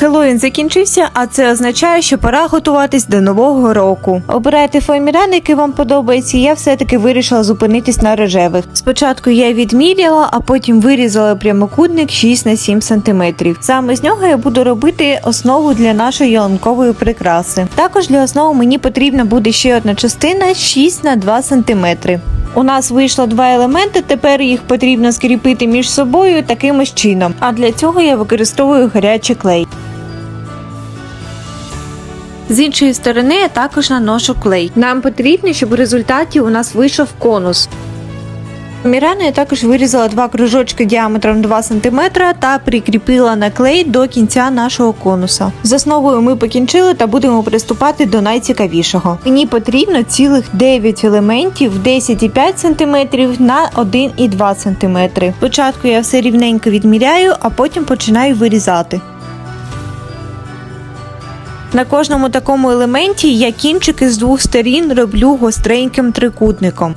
Хеллоуін закінчився, а це означає, що пора готуватись до нового року. Обирайте фоаміран, який вам подобається. Я все-таки вирішила зупинитись на рожевих. Спочатку я відміряла, а потім вирізала прямокутник 6 на 7 см. Саме з нього я буду робити основу для нашої ялинкової прикраси. Також для основи мені потрібна буде ще одна частина 6 на 2 см. У нас вийшло два елементи, тепер їх потрібно скріпити між собою таким чином. А для цього я використовую гарячий клей. З іншої сторони я також наношу клей. Нам потрібно, щоб у результаті у нас вийшов конус. Міряно я також вирізала два кружочки діаметром 2 см та прикріпила на клей до кінця нашого конуса. З основою ми покінчили та будемо приступати до найцікавішого. Мені потрібно цілих 9 елементів 10,5 см на 1,2 см. Спочатку я все рівненько відміряю, а потім починаю вирізати. На кожному такому елементі я кінчики з двох сторін роблю гостреньким трикутником.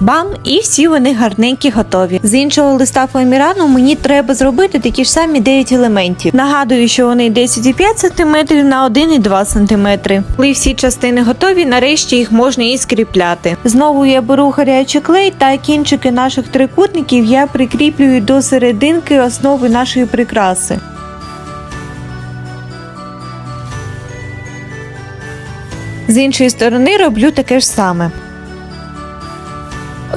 Бам! І всі вони гарненькі готові. З іншого листа фоамірану мені треба зробити такі ж самі 9 елементів. Нагадую, що вони 10,5 см на 1,2 см. Коли всі частини готові, нарешті їх можна і скріпляти. Знову я беру гарячий клей та кінчики наших трикутників я прикріплюю до серединки основи нашої прикраси. З іншої сторони роблю таке ж саме.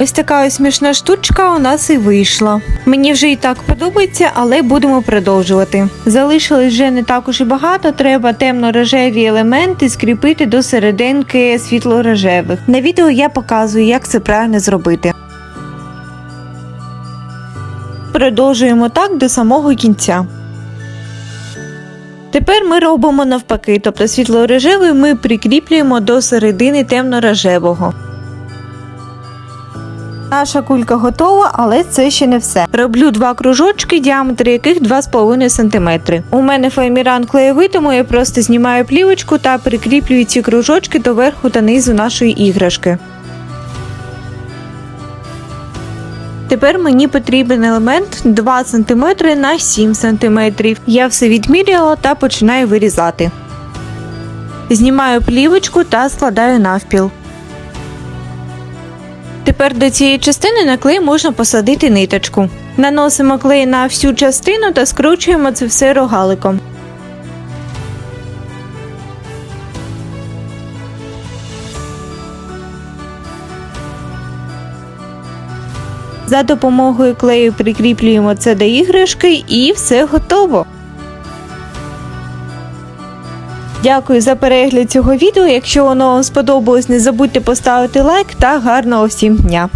Ось така ось смішна штучка у нас і вийшла. Мені вже і так подобається, але будемо продовжувати. Залишилось вже не так уж і багато. Треба темно-рожеві елементи скріпити до серединки світло-рожевих. На відео я показую, як це правильно зробити. Продовжуємо так до самого кінця. Тепер ми робимо навпаки, тобто світло-рожевий ми прикріплюємо до середини темно-рожевого. Наша кулька готова, але це ще не все. Роблю два кружочки, діаметр яких 2,5 см. У мене фоаміран клеєвий, тому я просто знімаю плівочку та прикріплюю ці кружочки до верху та низу нашої іграшки. Тепер мені потрібен елемент 2 см на 7 см. Я все відміряла та починаю вирізати. Знімаю плівочку та складаю навпіл. Тепер до цієї частини на клей можна посадити ниточку. Наносимо клей на всю частину та скручуємо це все рогаликом. За допомогою клею прикріплюємо це до іграшки і все готово. Дякую за перегляд цього відео. Якщо воно вам сподобалось, не забудьте поставити лайк та гарного всім дня!